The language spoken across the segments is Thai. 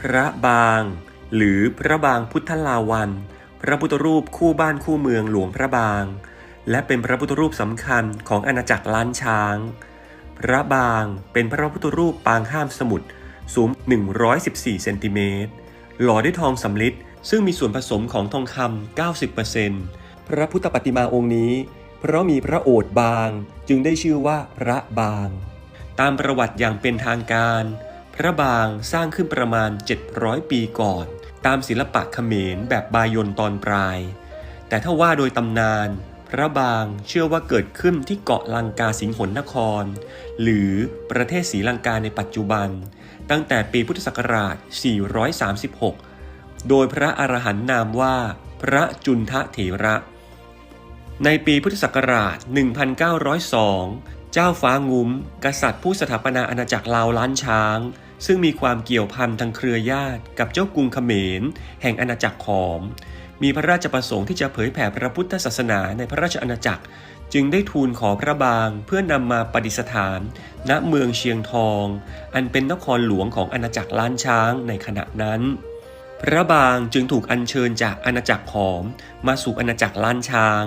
พระบาง หรือพระบางพุทธลาวัน พระพุทธรูปคู่บ้านคู่เมืองหลวงพระบาง และเป็นพระพุทธรูปสำคัญของอาณาจักรล้านช้าง พระบางเป็นพระพุทธรูปปางห้ามสมุทรสูง 114 เซนติเมตร หล่อด้วยทองสำริดซึ่งมีส่วนผสมของทองคำ 90%พระพุทธปฏิมาองค์นี้ เพราะมีพระโอษฐ์บางจึงได้ชื่อว่าพระบาง ตามประวัติอย่างเป็นทางการ พระบางสร้างขึ้นประมาณ 700 ปีก่อน ตามศิลปะเขมรแบบบายนตอนปลาย แต่ถ้าว่าโดยตำนาน พระบางเชื่อว่าเกิดขึ้นที่เกาะลังกาสิงหนนคร หรือประเทศศรีลังกาในปัจจุบัน ตั้งแต่ปีพุทธศักราช 436 โดยพระอรหันต์นามว่า พระจุนทะเถระ ในปีพุทธศักราช 1902 เจ้าฟ้างุ้ม กษัตริย์ผู้สถาปนาอาณาจักรลาวล้านช้าง ซึ่งมีความเกี่ยวพันทางเครือญาติกับเจ้ากรุงเขมร แห่งอาณาจักรขอม มีพระราชประสงค์ที่จะเผยแผ่พระพุทธศาสนาในพระราชอาณาจักร จึงได้ทูลขอพระบางเพื่อนำมาประดิษฐาน ณเมืองเชียงทอง อันเป็นนครหลวงของอาณาจักรล้านช้างในขณะนั้น พระบางจึงถูกอัญเชิญจากอาณาจักรขอม มาสู่อาณาจักรล้านช้าง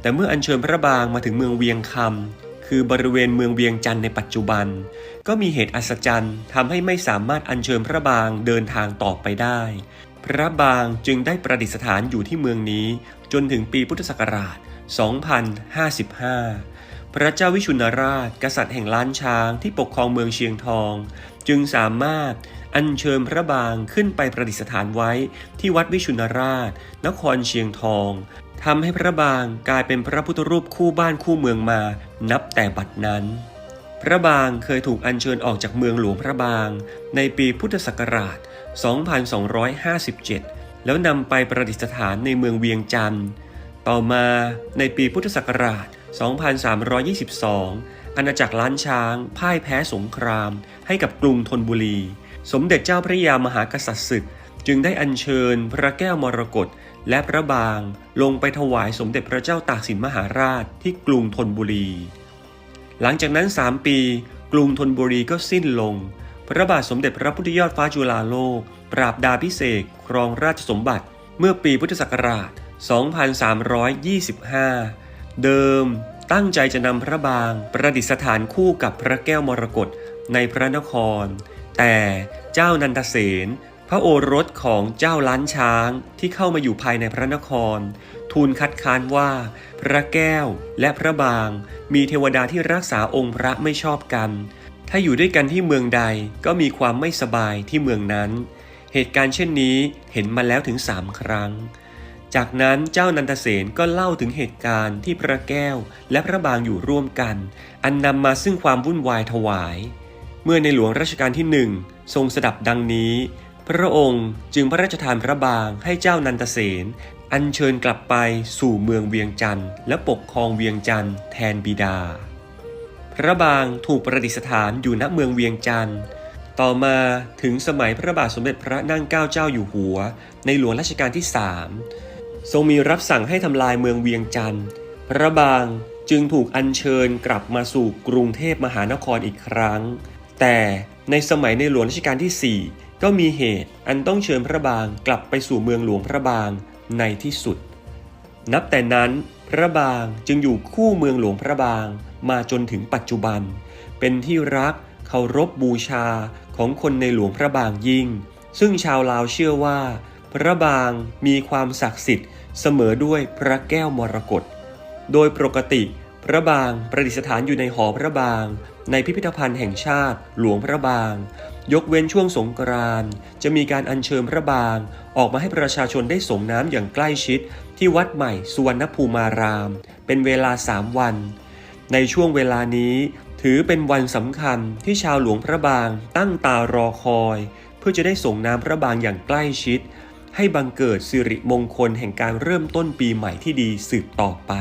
แต่เมื่ออัญเชิญพระบางมาถึงเมืองเวียงคำ คือบริเวณเมืองเวียงจันทร์ในปัจจุบัน ก็มีเหตุอัศจรรย์ทำให้ไม่สามารถอัญเชิญพระบางเดินทางต่อไปได้ พระบางจึงได้ประดิษฐานอยู่ที่เมืองนี้ จนถึงปีพุทธศักราช 2055 พระเจ้าวิชุนราช กษัตริย์แห่งล้านช้างที่ปกครองเมืองเชียงทอง จึงสามารถอัญเชิญพระบางขึ้นไปประดิษฐานไว้ที่วัดวิชุนราช นครเชียงทองทำให้พระบางกลายเป็นพระพุทธรูปคู่บ้านคู่เมืองมา นับแต่บัดนั้น พระบางเคยถูกอัญเชิญออกจากเมืองหลวงพระบาง ในปีพุทธศักราช 2257 แล้วนำไปประดิษฐานในเมืองเวียงจันทร์ ต่อมาในปีพุทธศักราช 2322 อาณาจักรล้านช้าง พ่ายแพ้สงคราม ให้กับกรุงธนบุรี สมเด็จเจ้าพระยามหากษัตริย์ศึกจึงได้อัญเชิญพระแก้วมรกตและพระบางลงไปถวายสมเด็จพระเจ้าตากสินมหาราชที่กรุงธนบุรี หลังจากนั้น 3 ปี กรุงธนบุรีก็สิ้นลง พระบาทสมเด็จพระพุทธยอดฟ้าจุฬาโลก ปราบดาพิเศษครองราชสมบัติ เมื่อปีพุทธศักราช 2325 เดิมตั้งใจจะนำพระบางประดิษฐานคู่กับพระแก้วมรกตในพระนคร แต่เจ้านันทเสนพระโอรสของเจ้าล้านช้างที่เข้ามาอยู่ภายในพระนคร ทูลคัดค้านว่า พระแก้วและพระบาง มีเทวดาที่รักษาองค์พระไม่ชอบกัน ถ้าอยู่ด้วยกันที่เมืองใดก็มีความไม่สบายที่เมืองนั้น เหตุการณ์เช่นนี้เห็นมาแล้วถึงสามครั้ง จากนั้นเจ้านันทเสนก็เล่าถึงเหตุการณ์ที่พระแก้วและพระบางอยู่ร่วมกัน อันนำมาซึ่งความวุ่นวายถวาย เมื่อในหลวงรัชกาลที่หนึ่งทรงสดับดังนี้พระองค์จึงพระราชทานพระบางให้เจ้านันทเสน อัญเชิญกลับไปสู่เมืองเวียงจันทร์และปกครองเวียงจันทร์แทนบิดา พระบางถูกประดิษฐานอยู่ณเมืองเวียงจันทร์ต่อมาถึงสมัยพระบาทสมเด็จพระนั่งเกล้าเจ้าอยู่หัว ในหลวงรัชกาลที่สามทรงมีรับสั่งให้ทำลายเมืองเวียงจันทร์พระบางจึงถูกอัญเชิญกลับมาสู่กรุงเทพมหานครอีกครั้ง แต่ในสมัยในหลวงรัชกาลที่ 4 ก็มีเหตุอันต้องเชิญพระบางกลับไปสู่เมืองหลวงพระบาง ในที่สุด นับแต่นั้นพระบางจึงอยู่คู่เมืองหลวงพระบางมาจนถึงปัจจุบัน เป็นที่รักเคารพบบูชาของคนในหลวงพระบางยิ่ง ซึ่งชาวลาวเชื่อว่า พระบางมีความศักดิ์สิทธิ์เสมอด้วยพระแก้วมรกตโดยปกติ พระบางประดิษฐานอยู่ในหอพระบาง ในพิพิธภัณฑ์แห่งชาติ หลวงพระบาง ยกเว้นช่วงสงกรานต์จะมีการอัญเชิญพระบาง ออกมาให้ประชาชนได้ส่งน้ำอย่างใกล้ชิด ที่วัดใหม่สุวรรณภูมาราม เป็นเวลาสามวัน ในช่วงเวลานี้ถือเป็นวันสำคัญที่ชาวหลวงพระบางตั้งตารอคอย เพื่อจะได้ส่งน้ำพระบางอย่างใกล้ชิด ให้บังเกิดสิริมงคลแห่งการเริ่มต้นปีใหม่ที่ดีสืบต่อไป